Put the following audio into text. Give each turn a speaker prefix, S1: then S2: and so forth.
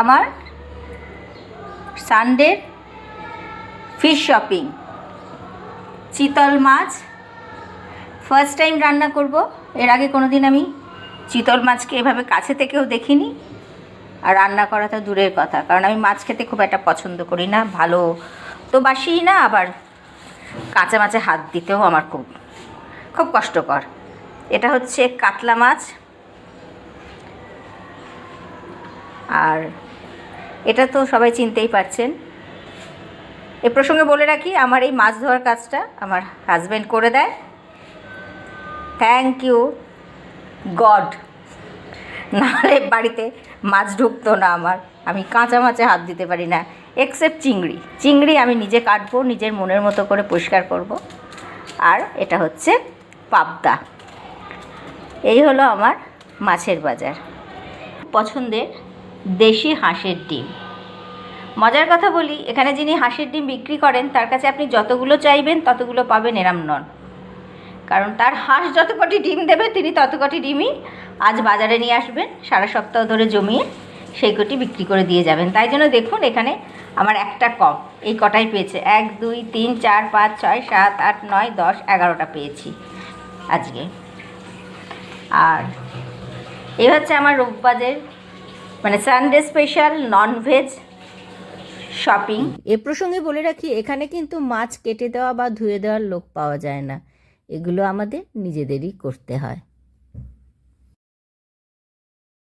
S1: আমার সানডের fish shopping চিতল মাছ first time রান্না করব এর আগে কোনো দিন আমি চিতল মাছকে এভাবে কাছে থেকেও দেখিনি আর রান্না করা তো দূরের কথা কারণ আমি মাছ খেতে খুব একটা পছন্দ করি না ভালো তো বাসি না আবার কাঁচা মাছে হাত দিতেও আমার খুব খুব কষ্টকর এটা হচ্ছে কাতলা মাছ আর এটা তো সবাই চিনতেই পারছেন এ প্রসঙ্গে বলে রাখি আমার এই মাছ ধোয়ার কাজটা আমার হাজব্যান্ড করে দেয় থ্যাংক ইউ গড নাহলে বাড়িতে মাছ ঢুকতো না আমার আমি কাঁচা মাছে হাত দিতে পারি না এক্সেপ্ট চিংড়ি চিংড়ি আমি নিজে কাটবো নিজের মনের মতো করে পরিষ্কার করব আর এটা হচ্ছে পাবদা এই হলো আমার মাছের বাজার পছন্দের দেশি হাঁসের ডিম মজার কথা বলি এখানে যিনি হাঁসের ডিম বিক্রি করেন তার কাছে আপনি যতগুলো চাইবেন ততগুলো পাবেন এরাম নন কারণ তার হাঁস যত কটি ডিম দেবে তিনি তত কটি ডিমই আজ বাজারে নিয়ে আসবেন সারা সপ্তাহ ধরে জমিয়ে সেই কটি বিক্রি করে দিয়ে যাবেন তাই জন্য দেখুন এখানে আমার একটা কম এই কটাই পেয়েছে এক দুই তিন চার পাঁচ ছয় সাত আট নয় দশ এগারোটা পেয়েছি আজকে আর এ হচ্ছে আমার রোববাজের মানে সানডে স্পেশাল ননভেজ শপিং এ প্রসঙ্গে বলে রাখি এখানে কিন্তু মাছ কেটে দেওয়া বা ধুয়ে দেওয়ার লোক পাওয়া যায় না এগুলো আমাদের নিজেদেরই করতে হয়